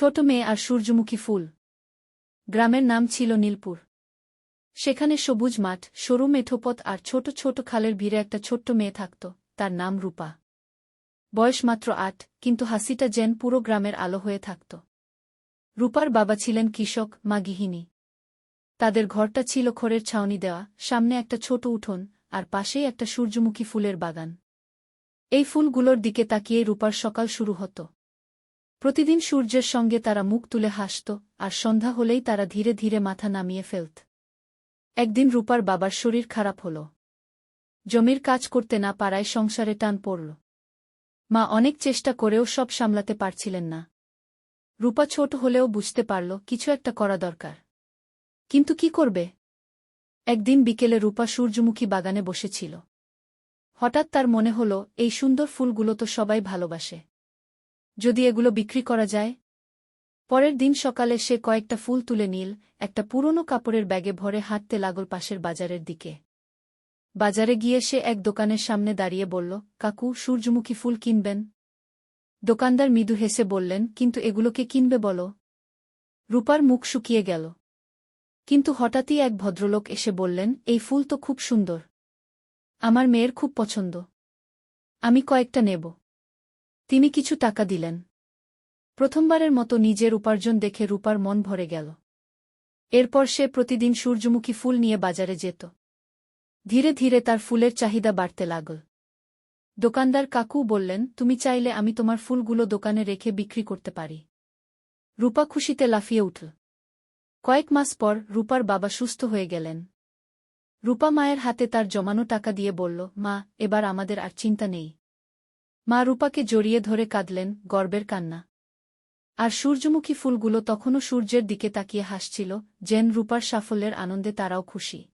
ছোট মেয়ে আর সূর্যমুখী ফুল। গ্রামের নাম ছিল নীলপুর। সেখানে সবুজ মাঠ, সরু মেঠোপথ আর ছোট ছোট খালের ভিড়ে একটা ছোট্ট মেয়ে থাকত, তার নাম রূপা। বয়স মাত্র আট, কিন্তু হাসিটা যেন পুরো গ্রামের আলো হয়ে থাকত। রূপার বাবা ছিলেন কৃষক, মা গৃহিণী। তাদের ঘরটা ছিল খড়ের ছাউনি দেওয়া, সামনে একটা ছোট উঠোন আর পাশেই একটা সূর্যমুখী ফুলের বাগান। এই ফুলগুলোর দিকে তাকিয়ে রূপার সকাল শুরু হতো। প্রতিদিন সূর্যের সঙ্গে তারা মুখ তুলে হাসত, আর সন্ধ্যা হলেই তারা ধীরে ধীরে মাথা নামিয়ে ফেলত। একদিন রূপার বাবার শরীর খারাপ হল। জমির কাজ করতে না পারায় সংসারে টান পড়ল। মা অনেক চেষ্টা করেও সব সামলাতে পারছিলেন না। রূপা ছোট হলেও বুঝতে পারল কিছু একটা করা দরকার। কিন্তু কি করবে? একদিন বিকেলে রূপা সূর্যমুখী বাগানে বসেছিল। হঠাৎ তার মনে হল, এই সুন্দর ফুলগুলো তো সবাই ভালোবাসে। যদি এগুলো বিক্রি করা যায়? পরের দিন সকালে সে কয়েকটা ফুল তুলে নিল, একটা পুরনো কাপড়ের ব্যাগে ভরে হাঁটতে লাগল পাশের বাজারের দিকে। বাজারে গিয়ে সে এক দোকানের সামনে দাঁড়িয়ে বলল, কাকু, সূর্যমুখী ফুল কিনবেন? দোকানদার মৃদু হেসে বললেন, কিন্তু এগুলোকে কিনবে বলো? রূপার মুখ শুকিয়ে গেল। কিন্তু হঠাৎই এক ভদ্রলোক এসে বললেন, এই ফুল তো খুব সুন্দর। আমার মেয়ের খুব পছন্দ। আমি কয়েকটা নেব। তিনি কিছু টাকা দিলেন। প্রথমবারের মতো নিজের উপার্জন দেখে রূপার মন ভরে গেল। এরপর সে প্রতিদিন সূর্যমুখী ফুল নিয়ে বাজারে যেত। ধীরে ধীরে তার ফুলের চাহিদা বাড়তে লাগল। দোকানদার কাকু বললেন, তুমি চাইলে আমি তোমার ফুলগুলো দোকানে রেখে বিক্রি করতে পারি। রূপা খুশিতে লাফিয়ে উঠল। কয়েক মাস পর রূপার বাবা সুস্থ হয়ে গেলেন। রূপা মায়ের হাতে তার জমানো টাকা দিয়ে বলল, মা, এবার আমাদের আর চিন্তা নেই। মা রূপাকে জড়িয়ে ধরে কাঁদলেন, গর্বের কান্না। আর সূর্যমুখী ফুলগুলো তখনও সূর্যের দিকে তাকিয়ে হাসছিল, যেন রূপার সাফল্যের আনন্দে তারাও খুশি।